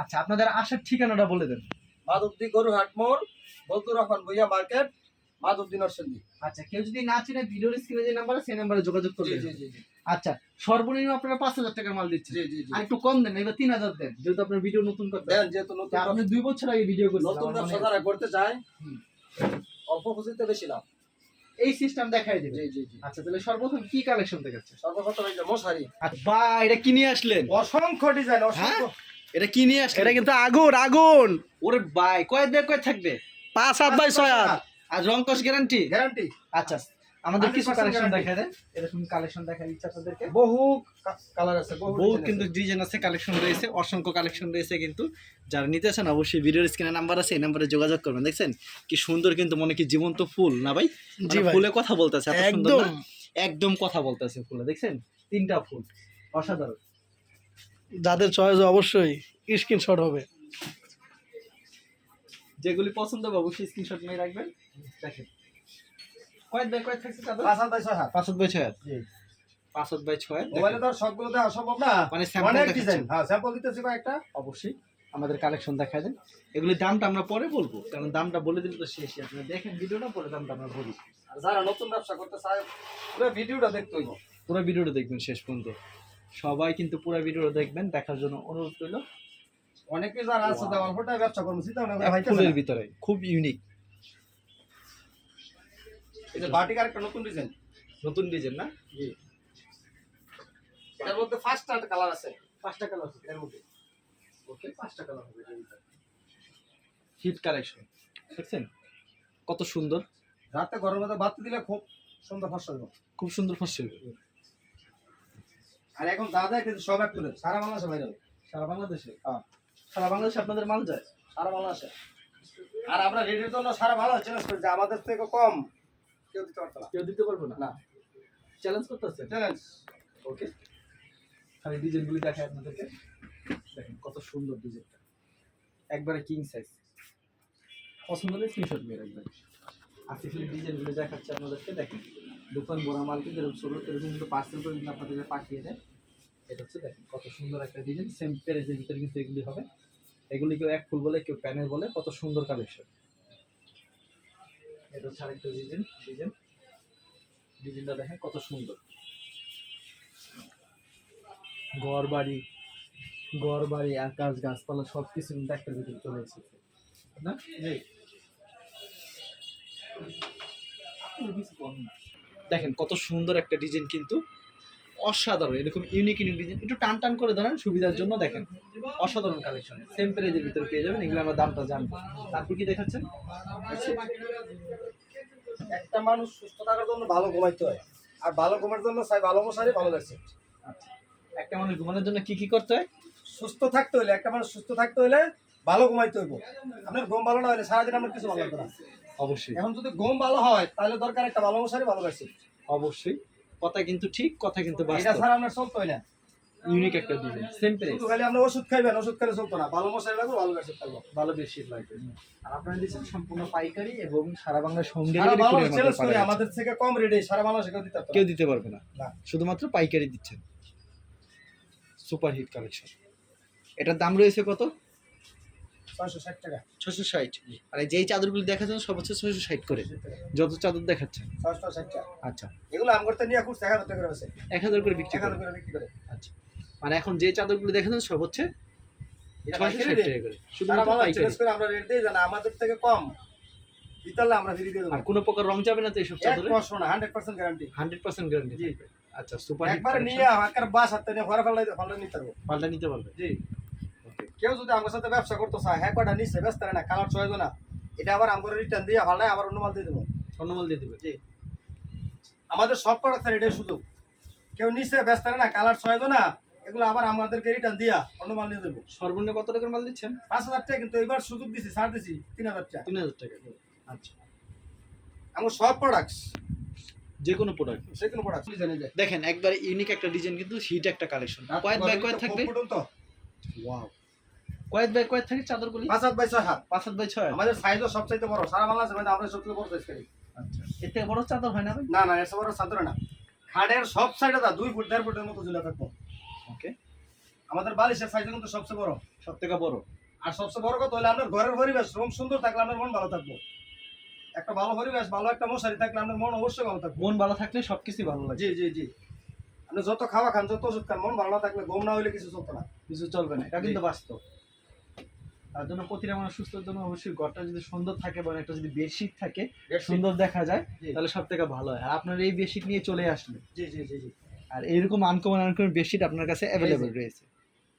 আচ্ছা আপনাদের আসার ঠিকানাটা বলে দেন। মাধবদী গরুহাট মোড় বলতুর রহমান ভুইয়া মার্কেট মাধবদী নরসিংদী। আচ্ছা কেউ যদি না চিনে ভিডিওর স্ক্রিনে যে নাম্বার সেই নাম্বারে যোগাযোগ করবে জি জি জি আচ্ছা সর্বনিম্ন আপনারা পাঁচ হাজার টাকার মাল দিচ্ছেন। আর একটু কম দেন এবার তিন হাজার দেন যেহেতু আপনার ভিডিও নতুন করতে দেন যেহেতু নতুন আপনি দুই বছর আগে ভিডিও করছেন নতুন ব্যবসা যারা করতে চায় অল্প পুঁজিতে বেশি লাভ। এই সিস্টেম দেখাই দেবে। জি জি জি। আচ্ছা তাহলে সর্বপ্রথম কি কালেকশন দেখাচ্ছে সর্বপ্রথম এই যে মশারি। বা এটা কি নিয়ে আসলেন? অসংখ্য ডিজাইন অসংখ্য এটা কি নিয়ে এটা কিন্তু আগুন আগুন। ওরে বাই কয় দেড় কয় থাকবে পাঁচ হাত বাই ছয় হাত আর রং কস গ্যারান্টি গ্যারান্টি আচ্ছা আমাদের কিছু কালেকশন দেখা দেন এরকম কালেকশন দেখার ইচ্ছা আপনাদেরকে। বহু কালার আছে বহু কিন্তু ডিজাইন আছে কালেকশন রয়েছে অসংখ্য কালেকশন রয়েছে কিন্তু। যারা নিতেছেন অবশ্যই ভিডিওর স্ক্রিনে নাম্বার আছে এই নাম্বারে যোগাযোগ করবেন দেখছেন? কি সুন্দর কিন্তু মনে কি জীবন্ত ফুল না ভাই? জি মানে ফুলে কথা বলতেছে একদম। একদম কথা বলতেছে ফুলে দেখছেন? তিনটা ফুল অসাধারণ। যাদের চয়েস অবশ্যই স্ক্রিনশট হবে। যেগুলি পছন্দ হবে অবশ্যই স্ক্রিনশট নিয়ে রাখবেন। দেখেন। কয়েক বাই কয়েক থাকছে পাঁচ বাই ছয় পাঁচ বাই ছয়? জি। পাঁচ বাই ছয় মোবাইলে তো সবগুলো দেওয়া সম্ভব না? মানে sample অনেক ডিজাইন হ্যাঁ স্যাম্পল দিতেছি কয়েকটা। অবশ্যই। আমাদের কালেকশন দেখা দেন। এগুলির দামটা আমরা পরে বলব কারণ দামটা বলে দিলে তো শেষই আপনারা দেখেন ভিডিওটা পরে দামটা আমরা বলি। আর যারা নতুন ব্যবসা করতে চায় পুরো ভিডিওটা দেখতে হইব। পুরো ভিডিওটা দেখবেন শেষ পর্যন্ত। সবাই কিন্তু পুরো ভিডিওটা দেখবেন দেখার জন্য অনুরোধ রইল। অনেকে যারা আছে Wow. দেওয়ার ফোটায় ব্যবসা করব ফুলের ভিতরে খুব ইউনিক এই যে বাটিকার একটা নতুন ডিজাইন। নতুন ডিজাইন না? জি। এর মধ্যে ফার্স্ট কালার আছে। পাঁচটা কালার আছে এর মধ্যে। ওকে পাঁচটা কালার হবে হিট কালেকশন দেখছেন? কত সুন্দর। রাতে ঘরের মধ্যে বাতি দিলে খুব সুন্দর ফসল হবে খুব সুন্দর ফসল আর এখন দাদা কিন্তু সব এক তুলে সারা বাংলাদেশে বাইরে সারা বাংলাদেশে? হ্যাঁ। সারা বাংলাদেশে আপনাদের মাল যায়? সারা বাংলাদেশে। আর আমরা রেডির জন্য সারা ভালো চ্যালেঞ্জ করি যে আমাদের থেকে কম। কেউ দিতে পারতো না। কেউ দিতে পারব না? না। চ্যালেঞ্জ করতেছে চ্যালেঞ্জ ওকে খালি ডিজাইনগুলি দেখায় আপনাদেরকে। দেখেন কত সুন্দর ডিজাইনটা একবারে কিং সাইজ পছন্দ হলে স্ক্রিনশট নিয়ে রাখবেন। আর্টিফিশিয়াল ডিজাইনগুলি দেখাচ্ছে আপনাদেরকে। দেখেন দোকান বোনা মাল কিন্তু এরকম ছোটো এরকম কিন্তু পার্সেল করে কিন্তু আপনাদেরকে পাঠিয়ে দেয়। এটা হচ্ছে দেখেন কত সুন্দর একটা ডিজাইন সেম প্যারেজের ভিতরে কিন্তু এগুলি হবে। এগুলি কেউ এক ফুল বলে, কেউ প্যানেল বলে, কত সুন্দর কালেকশন এটা হচ্ছে আরেকটা ডিজাইন ডিজাইন ডিজাইনটা দেখেন কত সুন্দর। ঘর বাড়ি ঘর বাড়ি আকাশ, গাছপালা সব কিছু কিন্তু একটা ভিতরে চলে এসেছে। না? দেখেন কত সুন্দর একটা ডিজাইন কিন্তু অসাধারণ এরকম ইউনিক ইউনিক ডিজাইন একটু টান টান করে ধরেন সুবিধার জন্য দেখেন। অসাধারণ কালেকশন সেম প্রাইজের ভিতরে পেয়ে যাবেন এগুলো আমরা দামটা জানব। তারপর কি দেখাচ্ছেন? একটা মানুষ সুস্থ থাকার জন্য ভালো ঘুমাইতে হয়। আর ভালো ঘুমার জন্য চাই ভালো মশারি ভালো লাগছে আচ্ছা। একটা মানুষ ঘুমানোর জন্য কি কি করতে হয়? সুস্থ থাকতে হলে একটা মানুষ সুস্থ থাকতে হলে ভালো ঘুমাইতে হইব। আপনার ঘুম ভালো না হলে সারাদিন আপনার কিছু ভালো লাগবে না। অবশ্যই। এখন যদি ঘুম ভালো হয় তাহলে দরকার একটা ভালো মশারি ভালো লাগছে অবশ্যই। কথা কিন্তু ঠিক কথা কিন্তু এটা চলতে হয় না। ইউনিক একটা ডিজাইন সেম প্রাইস শুধু খালি আপনি ওষুধ খাইবেন ওষুধ খেলে চলতো না। ভালো লাগবে ভালো ভালো বেশি লাগবে। আর আপনারা দিচ্ছেন সম্পূর্ণ পাইকারি এবং সারা হোম ডেলিভারি চ্যালেঞ্জ করি আমাদের থেকে কম রেটে সারা বাংলাদেশে কেউ দিতে কেউ দিতে পারবে না। না। শুধুমাত্র পাইকারি দিচ্ছেন। সুপার হিট কালেকশন এটার দাম রয়েছে কত? ছয়শো ষাট টাকা। ছশো ষাট? আর যেই চাদরগুলি দেখাচ্ছেন সব হচ্ছে ষাট করে। যত চাদর দেখাচ্ছেন। ছয়শো ষাট টাকা। আচ্ছা। এগুলো আম করতে নিয়ে খুঁজতে এক হাজার টাকা আছে। এক হাজার করে বিক্রি এক হাজার করে বিক্রি করে। আচ্ছা। মানে এখন যে চাদরগুলি দেখাচ্ছেন সব হচ্ছে ছয়শো ষাট টাকা করে। শুধুমাত্র পাইকারি। আমরা রেট দিই জানা আমাদের থেকে কম। আমরা ফ্রি দিয়ে দেবো। আর কোনো প্রকার রং যাবে না তো এইসব চাদরে? প্রশ্ন না hundred percent guarantee hundred percent guarantee আচ্ছা সুপার একবারে নিয়ে আমার বাস হাতে নিয়ে নিতে পারব। পাল্টা নিতে পারবে। জি। কেউ যদি আমার সাথে ব্যবসা করতে চায় হ্যাঁ কটা নিচ্ছে ব্যস্ত না কালার ছয় না। এটা আবার আমার রিটার্ন দিয়ে ভালো নাই আবার অন্য মাল দিয়ে দেবো। অন্য মাল দিয়ে দেবে। জি। আমাদের সব প্রোডাক্ট এটাই সুযোগ। কেউ নিচ্ছে ব্যস্ত না কালার ছয় না এগুলো আবার আমাদেরকে রিটার্ন দিয়া অন্য মাল দিয়ে দেবো। সর্বনিম্ন কত টাকার মাল দিচ্ছেন? পাঁচ হাজার টাকা কিন্তু এবার সুযোগ দিছি ছাড় দিছি তিন হাজার টাকা। তিন হাজার টাকা আচ্ছা। আমার সব প্রোডাক্টস যে কোনো প্রোডাক্ট যে কোনো প্রোডাক্ট জানে যায় দেখেন একবার ইউনিক একটা ডিজাইন কিন্তু হিট একটা কালেকশন কয়েক বাই কয়েক থাকবে। তো। ওয়াও কয়েক বাই কয়েক থাকে চাদরগুলি পাঁচ হাত বাই ছয় হাত। পাঁচ হাত বাই ছয় আমাদের সাইজও সবচাইতে বড়। সারা বাংলাদেশের মধ্যে আমরা সবচেয়ে বড় সাইজ করি। আচ্ছা। এর থেকে বড় চাদর হয় না ভাই? না না এসব বড় সাঁতরে না। খাটের সব সাইডে দা দুই ফুট দেড় ফুটের মতো ঝুলে থাকব। ওকে। আমাদের বালিশের সাইজ কিন্তু সবচেয়ে বড়। সব থেকে বড়? আর সবচেয়ে বড় কথা হলে আপনার ঘরের পরিবেশ রুম সুন্দর থাকলে আপনার মন ভালো থাকব। একটা ভালো পরিবেশ ভালো একটা মশারি থাকলে আপনার মন অবশ্যই ভালো থাকবে। মন ভালো থাকলে সবকিছু ভালো লাগে। জি জি জি। আপনি যত খাওয়া খান যত ওষুধ খান মন ভালো না থাকলে ঘুম না হইলে কিছু চলতো না। কিছু চলবে না এটা। কিন্তু বাস্তব। তার জন্য প্রতিটা মানুষ সুস্থর জন্য অবশ্যই ঘরটা যদি সুন্দর থাকে এবং একটা যদি বেডশিট থাকে সুন্দর দেখা যায় তাহলে সব থেকে ভালো হয়। আর আপনার এই বেডশিট নিয়ে চলে আসলে। জি জি জি জি। আর এইরকম আনকমন আনকমন বেডশিট আপনার কাছে অ্যাভেলেবেল রয়েছে।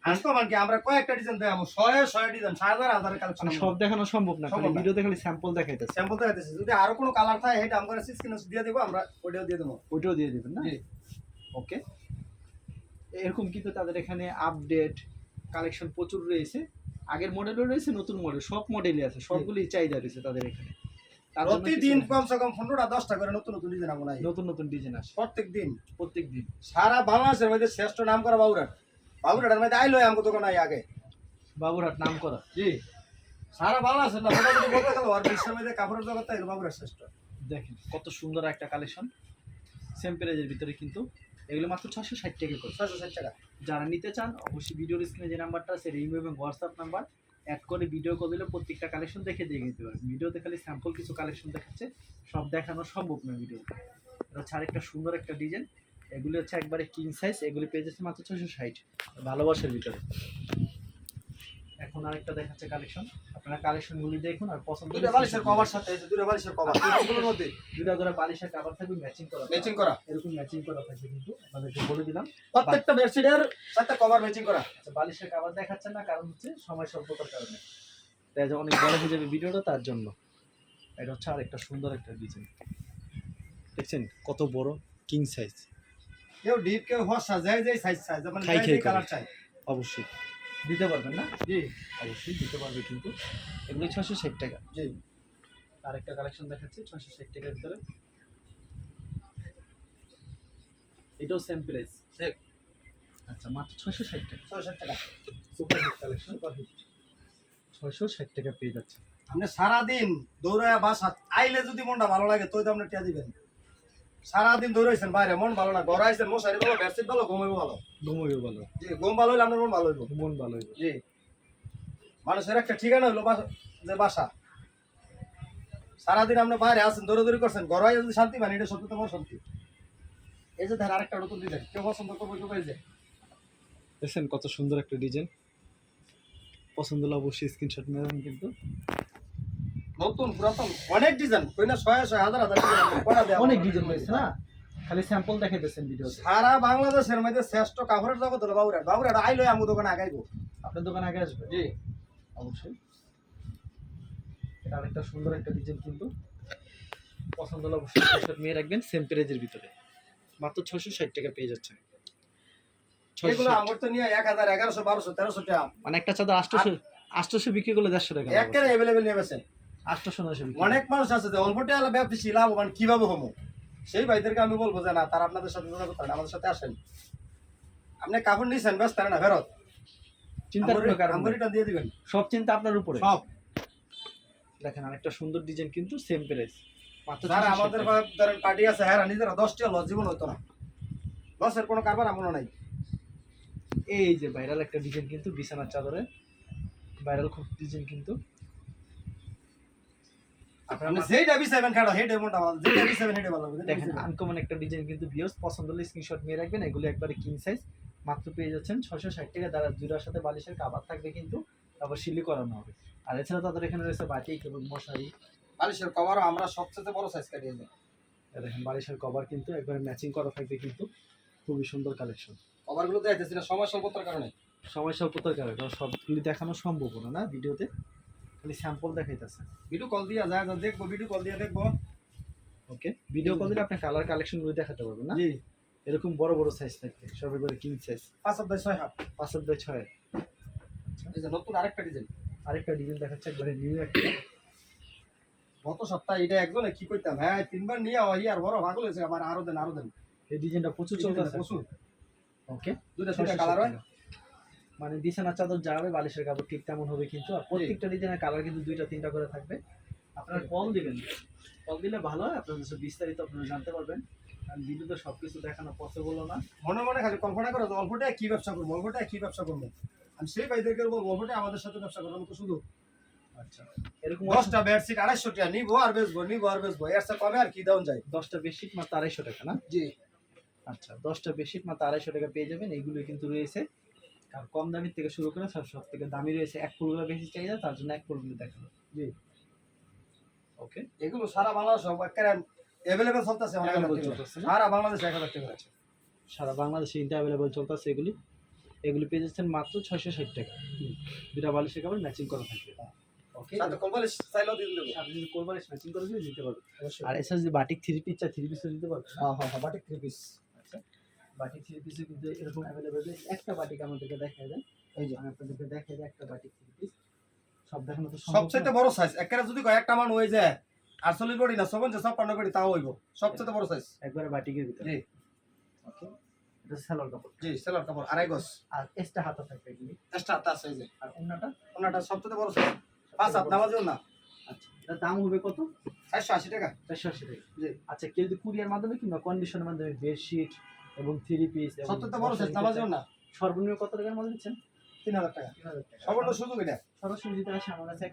মানে কি? আমরা কয়েকটা ডিজাইন দেয় শয়ে শয়ে ডিজাইন হাজার হাজার কালেকশন সব দেখানো সম্ভব না খালি সম্ভব না। ভিডিওতে খালি স্যাম্পল দেখাইতেছে। স্যাম্পল যদি আরও কোনো কালার থাকে আমরা স্ক্রিনে দিয়ে দেবো আমরা ওইটাও দিয়ে দেবো। ওইটাও দিয়ে দিবেন না? ওকে এরকম কিন্তু তাদের এখানে আপডেট কালেকশন প্রচুর রয়েছে। আগের মডেলও রয়েছে নতুন মডেল সব মডেলই আছে সবগুলোই চাহিদা রয়েছে তাদের এখানে। প্রতিদিন কমসে কম পনেরোটা দশটা করে নতুন নতুন ডিজাইন আমরা। নতুন নতুন ডিজাইন আসে। প্রত্যেক দিন প্রত্যেক দিন সারা বাংলাদেশের মধ্যে শ্রেষ্ঠ নাম করা বাবুরাট বাবুরাটের মধ্যে আইলো আমাকে দোকান আই আগে। বাবুরহাট নাম করা জি। সারা বাংলাদেশের না মোটামুটি বলতে গেল আর বিশ্বের মধ্যে কাপড়ের জগৎ এলো বাবুরাট শ্রেষ্ঠ। দেখেন কত সুন্দর একটা কালেকশন সেম প্রাইজের ভিতরে কিন্তু এগুলো মাত্র ছশো ষাট টাকা করে ছশো ষাট টাকা। যারা নিতে চান, অবশ্যই ভিডিওর স্ক্রিনে যে নাম্বারটা আছে রিমু এবং হোয়াটসঅ্যাপ নাম্বার অ্যাড করে ভিডিও কল দিলে প্রত্যেকটা কালেকশন দেখে দিয়ে নিতে পারবেন। ভিডিওতে খালি স্যাম্পল কিছু কালেকশন দেখাচ্ছে, সব দেখানো সম্ভব না ভিডিওতে এটা হচ্ছে আরেকটা সুন্দর একটা ডিজাইন এগুলি হচ্ছে একবারে কিং সাইজ এগুলি পেয়ে যাচ্ছে মাত্র ছশো ষাট। ভালোবাসার ভিতরে। এখন আরেকটা দেখাচ্ছে কালেকশন আপনারা কালেকশনগুলি দেখুন আর পছন্দ দুটো বালিশের কভার সাথে দুটো বালিশের কভার এগুলোর মধ্যে দুটা ধরে বালিশের কাভার থাকবে ম্যাচিং করা ম্যাচিং করা। এরকম ম্যাচিং করা থাকবে কিন্তু আপনাদেরকে বলে দিলাম। প্রত্যেকটা বেডশিটের চারটা কভার ম্যাচিং করা। আচ্ছা বালিশের কাভার দেখাচ্ছেন না কারণ হচ্ছে সময় স্বল্পতার কারণে। তাই অনেক বড় হয়ে যাবে ভিডিওটা তার জন্য। এটা হচ্ছে আরেকটা সুন্দর একটা ডিজাইন দেখছেন কত বড় কিং সাইজ কেউ ডিপ কেউ হসা যায় যায় সাইজ সাইজ মানে কালার চাই অবশ্যই। দিতে পারবেন না? জি। অবশ্যই দিতে পারবে কিন্তু। এগুলো ছশো ষাট টাকা। জি। আরেকটা কালেকশন দেখাচ্ছি ছশো ষাট টাকার ভিতরে। এটাও সেম প্রাইস ঠিক আচ্ছা মাত্র ছশো ষাট টাকা। ছয়শো ষাট টাকা। Super hit collection super hit ছয়শো ষাট টাকা পেয়ে যাচ্ছে। আপনি সারাদিন দৌড়ায় বাসা আইলে যদি মনটা ভালো লাগে তো আপনি টিয়া দিবেন। সারাদিন দৌড়াইছেন বাইরে মন ভালো না। ঘরে আইছেন মশারি ভালো বেডশিট ভালো ঘুমাইবো ভালো? ঘুমোবে ভালো। জি ঘুম ভালো হইলে আপনার মন ভালো হইব? মন ভালো হইবে। জি। মানুষের একটা ঠিকানা হইল বাসা- যে বাসা। সারাদিন আপনি বাইরে আছেন দৌড়াদৌড়ি করছেন ঘরে যদি শান্তি পান এটা সত্যি তোমার শান্তি। এই যে ধার আরেকটা নতুন ডিজাইন কেউ পছন্দ করবে কেউ এই যে দেখছেন কত সুন্দর একটা ডিজাইন পছন্দ হলে অবশ্যই স্ক্রিনশট নেবেন কিন্তু। নতুন পুরাতন অনেক ডিজাইন কই না ছয় ছয় হাজার হাজার অনেক ডিজাইন রয়েছে না? খালি স্যাম্পল দেখাইতেছেন ভিডিওতে সারা বাংলাদেশের মধ্যে শ্রেষ্ঠ কাপড়ের জগৎ হলো আইলো আমি দোকানে আগাইবো। আপনার দোকানে আগে আসবে? জি। অবশ্যই। এটা আরেকটা সুন্দর একটা ডিজাইন কিন্তু। পছন্দ হলে অবশ্যই নিয়ে রাখবেন সেম প্রাইজের ভিতরে। মাত্র ছশো ষাট টাকা পেয়ে যাচ্ছে এগুলো আমার তো নিয়ে এক হাজার এগারোশো বারোশো তেরোশো টাকা। মানে একটা চাদর আটশোশো আটশোশো বিক্রি করলে দেড়শো টাকা। একেবারে অ্যাভেলেবেল নিয়ে আটশোশো নয়শো অনেক মানুষ আছে যে অল্প টাকা ব্যবসা লাভবান কীভাবে হব? সেই ভাইদেরকে আমি বলব যে না তারা আপনাদের সাথে যোগাযোগ করেন আমাদের সাথে আসেন। আপনি কাপড় নিয়েছেন ব্যস্ত না ফেরত। চিন্তার কোনো কারণ দিয়ে দিবেন। সব চিন্তা আপনার উপরে। সব। দেখেন আরেকটা সুন্দর ডিজাইন কিন্তু সেম প্রাইস মাত্র আমাদের। ধরেন পার্টি আছে হ্যাঁ নিজেরা দশটি লস জীবন হতো না। লসের কোনো কারবার এমনও নাই। এই যে ভাইরাল একটা ডিজাইন কিন্তু বিছানার চাদরে। ভাইরাল খুব ডিজাইন কিন্তু। হেডে মোটা ভালো যেটা বিচাইবেন হেডে ভালো দেখেন আনকমন একটা ডিজাইন কিন্তু ভিউস পছন্দ হলে স্ক্রিনশট নিয়ে রাখবেন এগুলো একবারে কিং সাইজ মাত্র পেয়ে যাচ্ছেন ছশো ষাট টাকা। দ্বারা দুটার সাথে বালিশের কাবার থাকবে কিন্তু তারপর শিলি করানো হবে। আর এছাড়া তাদের এখানে রয়েছে এবং মশারি। বালিশের কভারও আমরা সবচেয়ে বড় সাইজ কাটিয়ে দিই দেখেন বালিশের কভার কিন্তু একবারে ম্যাচিং করা থাকবে কিন্তু খুবই সুন্দর কালেকশন কভারগুলো দেখাইতেছি না সময় স্বল্পতার কারণে। সময় স্বল্পতার কারণে সবগুলি দেখানো সম্ভব না ভিডিওতে। খালি স্যাম্পল দেখাইতেছে। ভিডিও কল দিয়া যায় যা দেখব ভিডিও কল দিয়ে দেখব। ওকে ভিডিও কল দিলে আপনি কালার কালেকশনগুলো দেখাতে পারবেন না? জি। এরকম বড় বড় সাইজ থাকবে সব এবারে কিং সাইজ পাঁচ হাত বাই ছয় হাত। পাঁচ হাত বাই ছয়। এই যে নতুন আরেকটা ডিজাইন আরেকটা ডিজাইন দেখাচ্ছে একবারে নিউ একটা। গত সপ্তাহে এটা একজনে কি করতাম হ্যাঁ তিনবার নিয়ে ওই আর বড় ভাগ হয়েছে আমার আরও দেন আরও দেন। এই ডিজাইনটা প্রচুর চলতেছে। প্রচুর। ওকে দুইটা তিনটা কালার হয়। মানে বিছানার চাদর যা হবে বালিশের কাপড় ঠিক তেমন হবে কিন্তু। আর প্রত্যেকটা ডিজাইনের কালার কিন্তু দুইটা তিনটা করে থাকবে। আপনারা কল দিবেন। কল দিলে ভালো হয় আপনার কাছে বিস্তারিত আপনারা জানতে পারবেন। কারণ ভিডিওতে সবকিছু দেখানো পসিবল না। মনে মনে খালি কল্পনা করো যে অল্পটা কি ব্যবসা করব অল্পটা কি ব্যবসা করব। আমি সেই ভাইদেরকে বলব অল্পটা আমাদের সাথে ব্যবসা করব তো শুধু। আচ্ছা। এরকম দশটা বেডশিট আড়াইশো টাকা নিবো আর বেচবো নিবো আর বেচবো। এর সাথে কমে আর কি দেওয়া যায়? দশটা বেডশিট মাত্র আড়াইশো টাকা না? জি। আচ্ছা দশটা বেডশিট মাত্র আড়াইশো টাকা পেয়ে যাবেন এইগুলো কিন্তু রয়েছে। কম দামের থেকে শুরু করে সব সব থেকে দামি রয়েছে এক ফুলগুলো বেশি চাহিদা তার জন্য এক ফুলগুলো দেখাবো জি। ওকে? এগুলো সারা বাংলাদেশ অ্যাভেলেবেল চলতেছে সারা বাংলাদেশে এক হাজার টাকা আছে। সারা বাংলাদেশে ইন্টার অ্যাভেলেবল চলতেছে এগুলি। এগুলি পেয়ে যাচ্ছেন মাত্র ছয়শো ষাট টাকা। দুটা বালিশের কাপড় ম্যাচিং করা থাকবে। আর এছাড়া যদি বাটিক থ্রি পিস চাই থ্রি পিসও দিতে পারবেন হ্যাঁ হ্যাঁ হ্যাঁ batik three piece batik three পিসও কিন্তু এরকম অ্যাভেলেবল একটা বাটিক আমাদেরকে দেখা যায় এই যে। আমি আপনাদেরকে দেখাই দিই একটা বাটিক থ্রি পিস। সব দেখানো তো সবচেয়ে। বড় সাইজ একেবারে যদি কয়েকটা মান হয়ে যায় আটচল্লিশ কোটি না সবন ছাপ্পান্ন কোটি তাও হইব। সবচেয়ে বড় সাইজ একবারে বাটিকের ভিতরে। জি। ওকে এটা সালোয়ার কাপড়। জি সেলার কাপড় আড়াই গজ। আর এক্সট্রা হাতা থাকবে এগুলি। এক্সট্রা হাতা আছে এই যে। আর অন্যটা? ওনাটা সবচেয়ে বড় সাইজ পাঁচ হাত নামাজেও না আচ্ছা এটার দাম হবে কত? চারশো আশি টাকা। চারশো আশি টাকা। জি। আচ্ছা কেউ যদি কুরিয়ার মাধ্যমে কিংবা কন্ডিশনের মাধ্যমে বেডশিট এবং থ্রি পিস বড় নামাজেও না সর্বনিম্ন কত টাকার মধ্যে দিচ্ছেন? তিন হাজার টাকা। তিন হাজার টাকা। সর্বন্ন সুযোগ এটা? সরাসরি যদি আসে আমার কাছে